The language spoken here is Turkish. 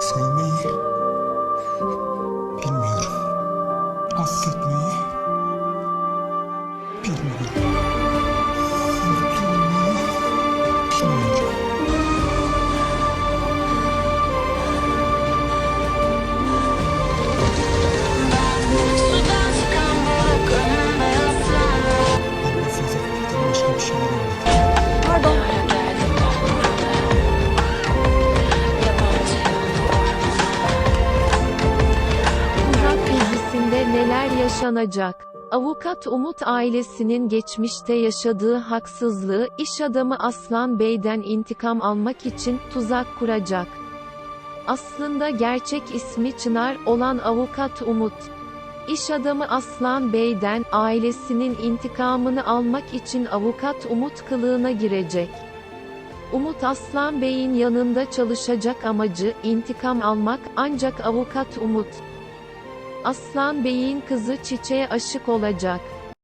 Sevmeyi bilmiyorum. Affetmeyi bilmiyorum. Dizisinde neler yaşanacak? Avukat Umut ailesinin geçmişte yaşadığı haksızlığı iş adamı Aslan Bey'den intikam almak için tuzak kuracak. Aslında gerçek ismi Çınar olan avukat Umut. İş adamı Aslan Bey'den ailesinin intikamını almak için avukat Umut kılığına girecek. Umut Aslan Bey'in yanında çalışacak amacı intikam almak ancak avukat Umut Aslan Bey'in kızı Çiçek'e aşık olacak.